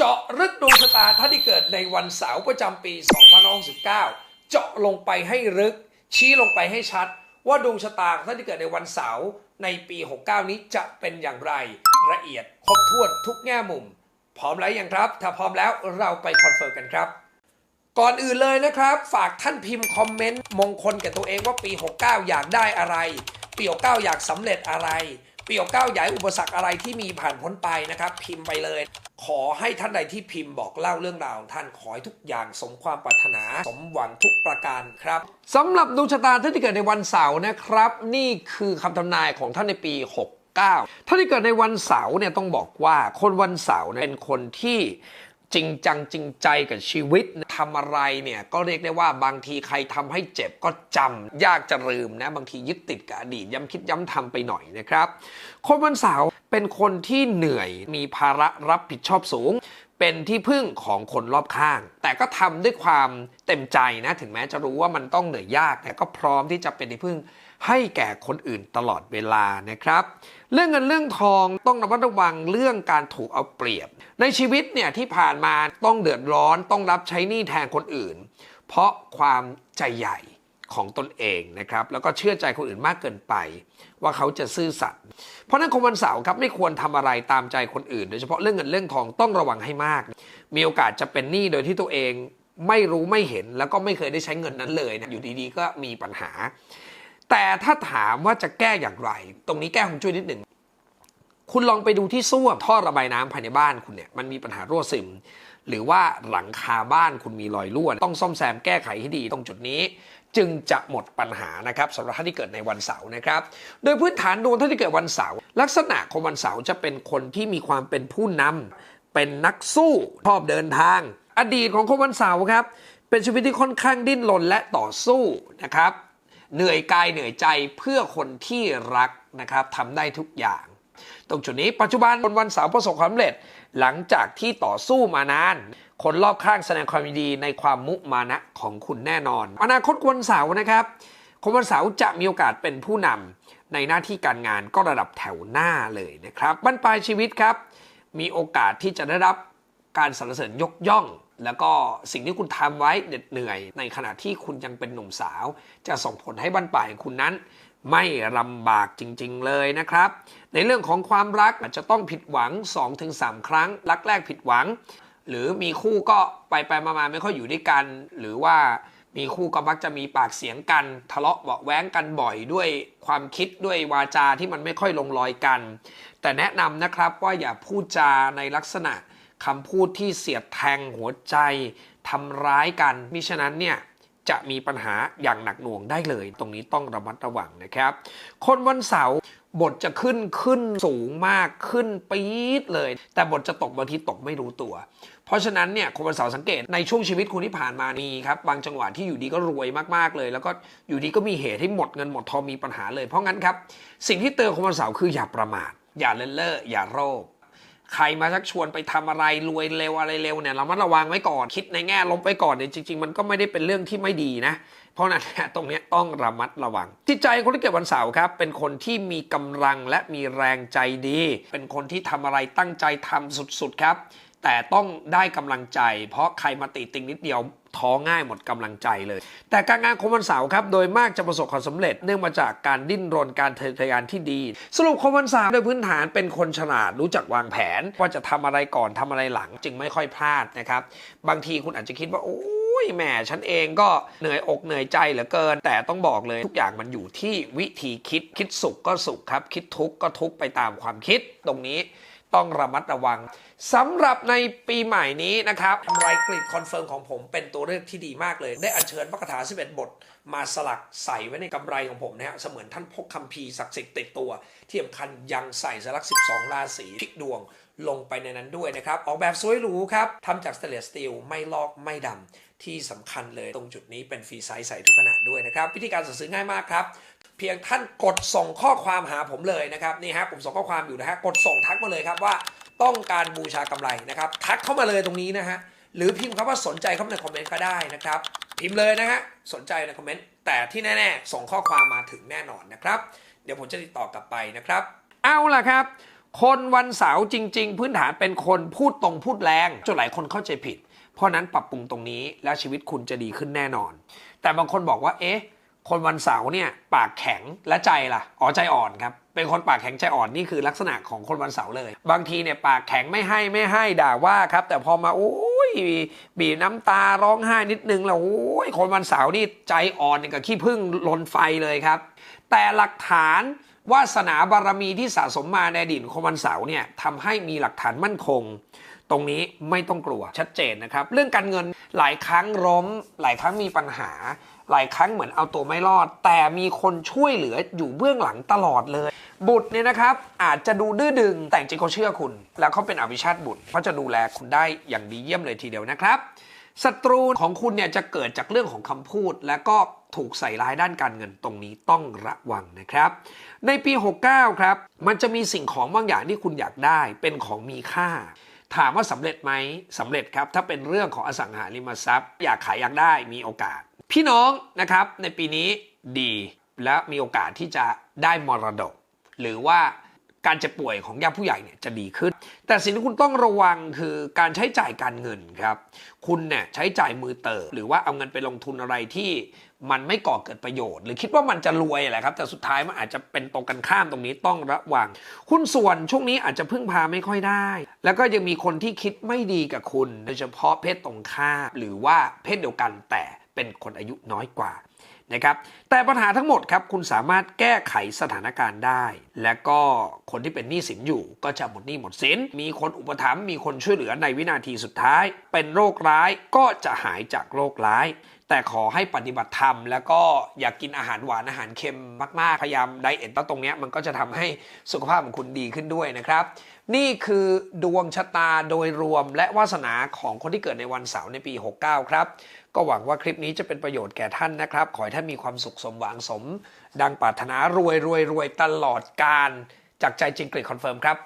เจาะลึกดวงชะตาท่านที่เกิดในวันเสาร์ประจำปี2569 เจาะลงไปให้ลึก ชี้ลงไปให้ชัด ว่าดวงชะตาท่านที่เกิดในวันเสาร์ในปี 69 นี้จะเป็นอย่างไร ละเอียดครบถ้วนทุกแง่มุม พร้อมแล้วยังครับ ถ้าพร้อมแล้วเราไปคอนเฟิร์มกันครับ ก่อนอื่นเลยนะครับ ฝากท่านพิมพ์คอมเมนต์มงคลแก่ตัวเองว่าปี 69 อยากได้อะไร ปี 69 อยากสำเร็จอะไร ปี69อยากให้อุปสรรคอะไรที่มีผ่านพ้นไปนะครับ พิมพ์ไปเลย ขอให้ท่านใดที่พิมพ์บอกเล่าเรื่องราวของท่านขอให้ทุกอย่างสมความปรารถนา สมหวังทุกประการครับสำหรับดวงชะตาท่านที่เกิดในวันเสาร์นะครับ นี่คือคำทำนายของท่านในปี 69ท่านที่เกิดในวันเสาร์เนี่ยต้องบอกว่าคนวันเสาร์เป็นคนที่ จริงจังจริงใจกับชีวิตทำอะไรเนี่ยก็เรียกได้ว่าบางทีใครทำให้เจ็บก็จำยากจะลืมนะบางทียึดติดกับอดีตย้ำคิดย้ำทำไปหน่อยนะครับคนวันเสาร์เป็นคนที่เหนื่อยมีภาระรับผิดชอบสูง เป็นที่พึ่งของคนรอบข้าง แต่ก็ทำด้วยความเต็มใจนะ ถึงแม้จะรู้ว่ามันต้องเหนื่อยยาก แต่ก็พร้อมที่จะเป็นที่พึ่งให้แก่คนอื่นตลอดเวลานะครับ เรื่องเงินเรื่องทองต้องระมัดระวังเรื่องการถูกเอาเปรียบ ในชีวิตเนี่ยที่ผ่านมาต้องเดือดร้อนต้องรับใช้หนี้แทนคนอื่น เพราะความใจใหญ่ ของตนเองนะครับ แล้วก็เชื่อใจคนอื่นมากเกินไป ว่าเขาจะซื่อสัตย์เพราะนั้นคนวันเสาร์ครับไม่ควรทำอะไรตามใจคนอื่น โดยเฉพาะเรื่องเงินเรื่องทองต้องระวังให้มาก มีโอกาสจะเป็นหนี้โดยที่ตัวเองไม่รู้ไม่เห็นแล้วก็ไม่เคยได้ใช้เงินนั้นเลยนะอยู่ดีๆ ก็มีปัญหา แต่ถ้าถามว่าจะแก้อย่างไร ตรงนี้แก้ของจุ้ยนิดหนึ่งคุณลองไปดูที่ส้วมท่อระบายน้ำภายในบ้านคุณเนี่ยมันมีปัญหารั่วซึม หรือว่าหลังคาบ้านคุณมีรอยรั่วต้องซ่อมแซมแก้ไขให้ดีตรงจุดนี้ จึงจะหมดปัญหานะครับสำหรับท่านที่เกิดในวันเสาร์นะครับ โดยพื้นฐานดวงท่านที่เกิดวันเสาร์ลักษณะของวันเสาร์จะเป็นคนที่มีความเป็นผู้นำเป็นนักสู้ชอบเดินทาง อดีตของคนวันเสาร์ครับ เป็นชีวิตที่ค่อนข้างดิ้นรนและต่อสู้นะครับเหนื่อยกายเหนื่อยใจเพื่อคนที่รักนะครับทำได้ทุกอย่าง ตรงจุดนี้ปัจจุบันบนวันเสาร์ประสบความสำเร็จ หลังจากที่ต่อสู้มานาน คนรอบข้างแสดงความยินดีในความมุมานะของคุณแน่นอน อนาคตวันเสาร์นะครับ คนวันเสาร์จะมีโอกาสเป็นผู้นำในหน้าที่การงานก็ระดับแถวหน้าเลยนะครับบรรปลายชีวิตครับ มีโอกาสที่จะได้รับการสรรเสริญยกย่อง แล้วก็สิ่งที่คุณทำไว้เหน็ดเหนื่อย ในขณะที่คุณยังเป็นหนุ่มสาว จะส่งผลให้บรรปลายของคุณนั้น ไม่ลำบากจริงๆเลยนะครับ ในเรื่องของความรักอาจจะต้องผิดหวัง 2-3 ครั้ง รักแรกผิดหวัง หรือมีคู่ก็ไปไปๆมาๆไม่ค่อยอยู่ด้วยกัน หรือว่ามีคู่ก็มักจะมีปากเสียงกัน ทะเลาะเบาแว้งกันบ่อยด้วยความคิดด้วยวาจาที่มันไม่ค่อยลงรอยกัน แต่แนะนำนะครับว่าอย่าพูดจาในลักษณะคำพูดที่เสียดแทงหัวใจทำร้ายกันมิฉะนั้นเนี่ย จะมีปัญหาอย่างหนักหน่วงได้เลย ตรงนี้ต้องระมัดระวังนะครับ คนวันเสาร์บทจะขึ้นขึ้นสูงมากขึ้นปี๊ดเลย แต่บทจะตกบางทีตกไม่รู้ตัว เพราะฉะนั้นเนี่ยคนวันเสาร์สังเกตในช่วงชีวิตคุณที่ผ่านมามีครับบางจังหวะที่อยู่ดีก็รวยมากๆเลย แล้วก็อยู่ดีก็มีเหตุให้หมดเงินหมดทองมีปัญหาเลยเพราะงั้นครับสิ่งที่เตือนคนวันเสาร์คืออย่าประมาทอย่าเล่นเล่ออย่าโรค ใครมาชักชวนไปทำอะไรรวยเร็วอะไรเร็วเนี่ยเรามาระวังไว้ก่อนคิดในแง่ลบไว้ก่อนเนี่ยจริง ๆ มันก็ไม่ได้เป็นเรื่องที่ไม่ดีนะ เพราะนั้นตรงนี้ต้องระมัดระวัง จิตใจคนที่เกิดวันเสาร์ครับ เป็นคนที่มีกำลังและมีแรงใจดี เป็นคนที่ทำอะไรตั้งใจทำสุดๆครับ แต่ต้องได้กำลังใจ เพราะใครมาติติงนิดเดียวท้อง่ายหมดกำลังใจเลย แต่การงานของวันเสาร์ครับโดยมากจะประสบความสำเร็จเนื่องมาจากการดิ้นรนการทะยานที่ดี สรุปคนวันเสาร์โดยพื้นฐานเป็นคนฉลาดรู้จักวางแผนว่าจะทำอะไรก่อนทำอะไรหลัง จึงไม่ค่อยพลาดนะครับ บางทีคุณอาจจะคิดว่าโอ้ยแหมฉันเองก็เหนื่อยอกเหนื่อยใจเหลือเกิน แต่ต้องบอกเลยทุกอย่างมันอยู่ที่วิธีคิดคิดสุขก็สุขครับ คิดทุกข์ก็ทุกข์ไปตามความคิดตรงนี้ ต้องระมัดระวังสำหรับในปีใหม่นี้นะครับไรกริดคอนเฟิร์มของผมเป็นตัวเลือกที่ดีมากเลย ได้อัญเชิญพระคาถา 11 บท มาสลักใส่ไว้ในกำไรของผมนะฮะเสมือนท่านพกคัมภีร์ศักดิ์สิทธิ์ติดตัวที่สำคัญยังใส่สลัก 12 ราศีพลิกดวงลงไปในนั้นด้วยนะครับ ออกแบบสวยหรูครับทำจากสเตนเลสสตีลไม่ลอกไม่ดำที่สำคัญเลยตรงจุดนี้เป็นฟรีไซส์ใส่ทุกขนาดด้วยนะครับ วิธีการสั่งซื้อง่ายมากครับ เพียงท่านกดส่งข้อความหาผมเลยนะครับนี่ฮะผมส่งข้อความอยู่นะฮะกดส่งทักมาเลยครับว่าต้องการบูชากำไรนะครับทักเข้ามาเลยตรงนี้นะฮะหรือพิมพ์คำว่าสนใจเข้ามาในคอมเมนต์ก็ได้นะครับพิมพ์เลยนะฮะสนใจในคอมเมนต์แต่ที่แน่ๆ ส่งข้อความมาถึงแน่นอนนะครับ เดี๋ยวผมจะติดต่อกลับไปนะครับ เอาล่ะครับ คนวันเสาร์จริง ๆ พื้นฐานเป็นคนพูดตรงพูดแรงจนหลายคนเข้าใจผิด เพราะนั้นปรับปรุงตรงนี้แล้วชีวิตคุณจะดีขึ้นแน่นอน แต่บางคนบอกว่าเอ๊ะ คนวันเสาร์เนี่ยปากแข็งและใจล่ะอ๋อใจอ่อนครับเป็นคนปากแข็งใจอ่อนนี่คือลักษณะของคนวันเสาร์เลย บางทีเนี่ยปากแข็งไม่ให้ไม่ให้ด่าว่าครับ แต่พอมาโอ้ยบีบน้ำตาร้องไห้นิดนึงแล้วโอ้ยคนวันเสาร์นี่ใจอ่อนกับขี้ผึ้งลนไฟเลยครับ แต่หลักฐานวาสนาบารมีที่สะสมมาในอดีตของคนวันเสาร์เนี่ยทำให้มีหลักฐานมั่นคง ตรงนี้ไม่ต้องกลัวชัดเจนนะครับ เรื่องการเงินหลายครั้งล้มหลายครั้งมีปัญหา หลายครั้งเหมือนเอาตัวไม่รอด แต่มีคนช่วยเหลืออยู่เบื้องหลังตลอดเลย บุตรเนี่ยนะครับ อาจจะดูดื้อดึง แต่จริงเขาเชื่อคุณ แล้วเขาเป็นอภิชาตบุตรเขาจะดูแลคุณได้อย่างดีเยี่ยมเลยทีเดียวนะครับศัตรูของคุณเนี่ยจะเกิดจากเรื่องของคำพูด และก็ถูกใส่ร้ายด้านการเงินตรงนี้ต้องระวังนะครับ ในปี 69 ครับ มันจะมีสิ่งของบางอย่างที่คุณอยากได้เป็นของมีค่า ถามว่าสำเร็จไหมสำเร็จครับ ถ้าเป็นเรื่องของอสังหาริมทรัพย์ อยากขายอยากได้มีโอกาส พี่น้องนะครับในปีนี้ดีและมีโอกาสที่จะได้มรดก หรือว่าการเจ็บป่วยของญาติผู้ใหญ่เนี่ยจะดีขึ้น แต่สิ่งที่คุณต้องระวังคือการใช้จ่ายการเงินครับ คุณเนี่ยใช้จ่ายมือเติบ หรือว่าเอาเงินไปลงทุนอะไรที่มันไม่ก่อเกิดประโยชน์ หรือคิดว่ามันจะรวยแหละครับ แต่สุดท้ายมันอาจจะเป็นตรงกันข้ามตรงนี้ต้องระวังหุ้นส่วนช่วงนี้อาจจะพึ่งพาไม่ค่อยได้ แล้วก็ยังมีคนที่คิดไม่ดีกับคุณ โดยเฉพาะเพศตรงข้ามหรือว่าเพศเดียวกันแต่ เป็นคนอายุน้อยกว่า นะครับแต่ปัญหาทั้งหมดครับคุณสามารถแก้ไขสถานการณ์ได้ และก็คนที่เป็นหนี้สินอยู่ ก็จะหมดหนี้หมดสิน มีคนอุปถัมภ์มีคนช่วยเหลือในวินาทีสุดท้าย เป็นโรคร้ายก็จะหายจากโรคร้าย แต่ขอให้ปฏิบัติธรรม แล้วก็อย่ากกินอาหารหวานอาหารเค็มมากๆ พยายามไดเอทตรงนี้มันก็จะทำให้สุขภาพของคุณดีขึ้นด้วยนะครับ นี่คือดวงชะตาโดยรวมและวาสนาของคนที่เกิดในวันเสาร์ในปี 69 ครับก็หวังว่าคลิปนี้จะเป็นประโยชน์แก่ท่านนะครับขอให้ท่านมีความสุขสมหวังสม ดังปรารถนารวยรวยรวยตลอดการ จากใจจริงกรีคอนเฟิร์มครับ